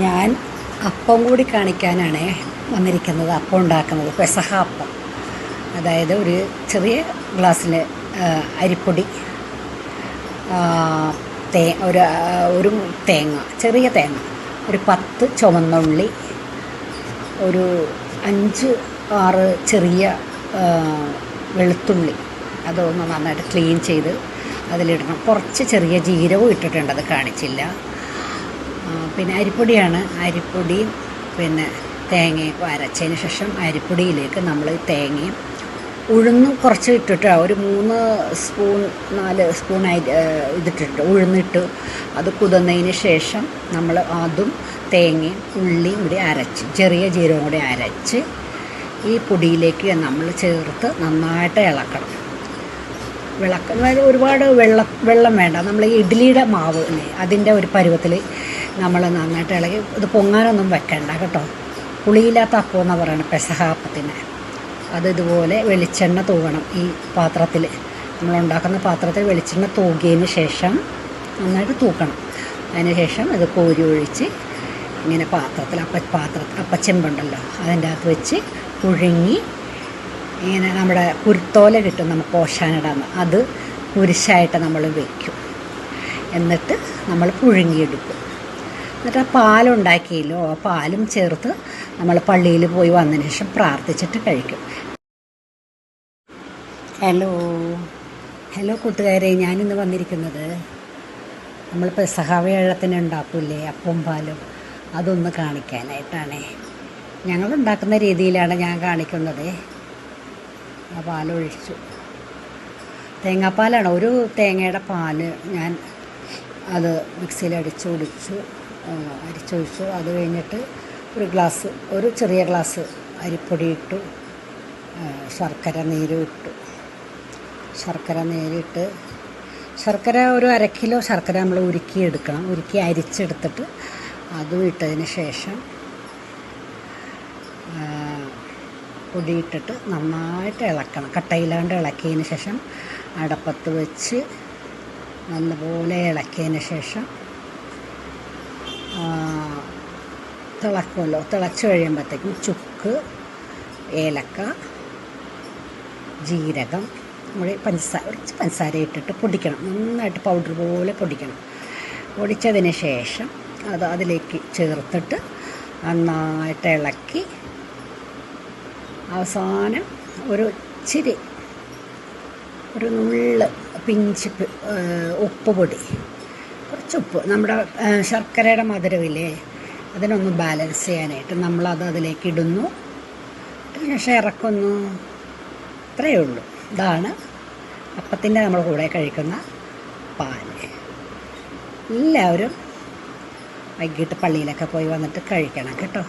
ഞാൻ അപ്പം കൂടി കാണിക്കാനാണ് വന്നിരിക്കുന്നത് അപ്പം ഉണ്ടാക്കുന്നത് പെസഹ അപ്പം. അതായത് ഒരു ചെറിയ ഗ്ലാസ്സിൽ അരിപ്പൊടി തേ ഒരു ഒരു തേങ്ങ ചെറിയ തേങ്ങ ഒരു പത്ത് ചുവന്നുള്ളി ഒരു അഞ്ച് ആറ് ചെറിയ വെളുത്തുള്ളി അതൊന്ന് നന്നായിട്ട് ക്ലീൻ ചെയ്ത് അതിലിടണം. കുറച്ച് ചെറിയ ജീരകവും ഇട്ടിട്ടുണ്ട് അത് കാണിച്ചില്ല. പിന്നെ അരിപ്പൊടിയാണ്. അരിപ്പൊടി പിന്നെ തേങ്ങയൊക്കെ അരച്ചതിന് ശേഷം അരിപ്പൊടിയിലേക്ക് നമ്മൾ തേങ്ങയും ഉഴുന്നും കുറച്ച് ഇട്ടിട്ട് ഒരു മൂന്ന് സ്പൂൺ നാല് സ്പൂൺ അരി ഇതിട്ടിട്ട് ഉഴുന്നിട്ട് അത് കുതിർന്നതിന് ശേഷം നമ്മൾ അതും തേങ്ങയും ഉള്ളിയും കൂടി അരച്ച് ചെറിയ ജീരകം കൂടി അരച്ച് ഈ പൊടിയിലേക്ക് നമ്മൾ ചേർത്ത് നന്നായിട്ട് ഇളക്കണം. വിളക്ക് അതായത് ഒരുപാട് വെള്ളം വെള്ളം വേണ്ട. നമ്മൾ ഇഡ്ഡലിയുടെ മാവ് അതിന്റെ ഒരു പരുവത്തിൽ നമ്മൾ നന്നായിട്ട് ഇളകി ഇത് പൊങ്ങാനൊന്നും വെക്കണ്ട കേട്ടോ. പുളിയില്ലാത്ത അപ്പം എന്ന് പറയുന്നത് പെസഹാപ്പത്തിന്. അത് ഇതുപോലെ വെളിച്ചെണ്ണ തൂകണം ഈ പാത്രത്തിൽ നമ്മൾ ഉണ്ടാക്കുന്ന പാത്രത്തിൽ വെളിച്ചെണ്ണ തൂകിയതിന് ശേഷം നന്നായിട്ട് തൂക്കണം. അതിന് ശേഷം ഇത് കോരി ഒഴിച്ച് ഇങ്ങനെ പാത്രത്തിൽ അപ്പ പാത്ര അപ്പച്ചെമ്പുണ്ടല്ലോ അതിന്റെ അകത്ത് വെച്ച് പുഴുങ്ങി ഇങ്ങനെ നമ്മുടെ കുരുത്തോല കിട്ടും നമുക്ക് ഓശാനിടാന്ന് അത് കുരിശായിട്ട് നമ്മൾ വയ്ക്കും എന്നിട്ട് നമ്മൾ പുഴുങ്ങിയെടുക്കും. എന്നിട്ട് ആ പാലുണ്ടാക്കിയല്ലോ. ആ പാലും ചേർത്ത് നമ്മൾ പള്ളിയിൽ പോയി വന്നതിന് ശേഷം പ്രാർത്ഥിച്ചിട്ട് കഴിക്കും. ഹലോ. ഹലോ കൂട്ടുകാരെ ഞാനിന്ന് വന്നിരിക്കുന്നത് നമ്മൾ പെസഹാവേഴത്തിന് ഉണ്ടാക്കൂലേ അപ്പം പാലും. അതൊന്ന് കാണിക്കാനായിട്ടാണേ. ഞങ്ങളുണ്ടാക്കുന്ന രീതിയിലാണ് ഞാൻ കാണിക്കുന്നത്. ആ പാലൊഴിച്ചു. തേങ്ങാപ്പാലാണ്. ഒരു തേങ്ങയുടെ പാൽ ഞാൻ അത് കുടിച്ചു ആ, അരിച്ചൊഴിച്ചു. അത് കഴിഞ്ഞിട്ട് ഒരു ഗ്ലാസ് ഒരു ചെറിയ ഗ്ലാസ് അരിപ്പൊടി ഇട്ടു. ശർക്കര നീരും ഇട്ടു. ശർക്കര നീരിട്ട് ശർക്കര ഒരു അര കിലോ ശർക്കര നമ്മൾ ഉരുക്കി എടുക്കണം. ഉരുക്കി അരിച്ചെടുത്തിട്ട് അതും ഇട്ടതിന് ശേഷം പൊടിയിട്ടിട്ട് നന്നായിട്ട് ഇളക്കണം. കട്ടയില്ലാണ്ട് ഇളക്കിയതിന് ശേഷം അടപ്പത്ത് വെച്ച് നല്ലപോലെ ഇളക്കിയതിന് ശേഷം തിളക്കുമല്ലോ. തിളച്ച് കഴിയുമ്പോഴത്തേക്കും ചുക്ക് ഏലക്ക ജീരകം നമ്മുടെ പഞ്ചസാര കുറച്ച് പഞ്ചസാര ഇട്ടിട്ട് പൊടിക്കണം. നന്നായിട്ട് പൗഡർ പോലെ പൊടിക്കണം. പൊടിച്ചതിന് ശേഷം അത് അതിലേക്ക് ചേർത്തിട്ട് നന്നായിട്ട് ഇളക്കി അവസാനം ഒരു ഇച്ചിരി ഒരു നുള്ള് പിഞ്ച് ഉപ്പ് പൊടി ഉപ്പ് നമ്മുടെ ശർക്കരയുടെ മധുരമില്ലേ അതിനൊന്ന് ബാലൻസ് ചെയ്യാനായിട്ട് നമ്മളത് അതിലേക്ക് ഇടുന്നു. അതിന് ശേഷം ഇറക്കുന്നു ഇത്രയേ ഉള്ളൂ. ഇതാണ് അപ്പത്തിന്റെ നമ്മൾ കൂടെ കഴിക്കുന്ന പാൽ. എല്ലാവരും വൈകിട്ട് പള്ളിയിലൊക്കെ പോയി വന്നിട്ട് കഴിക്കണം കേട്ടോ.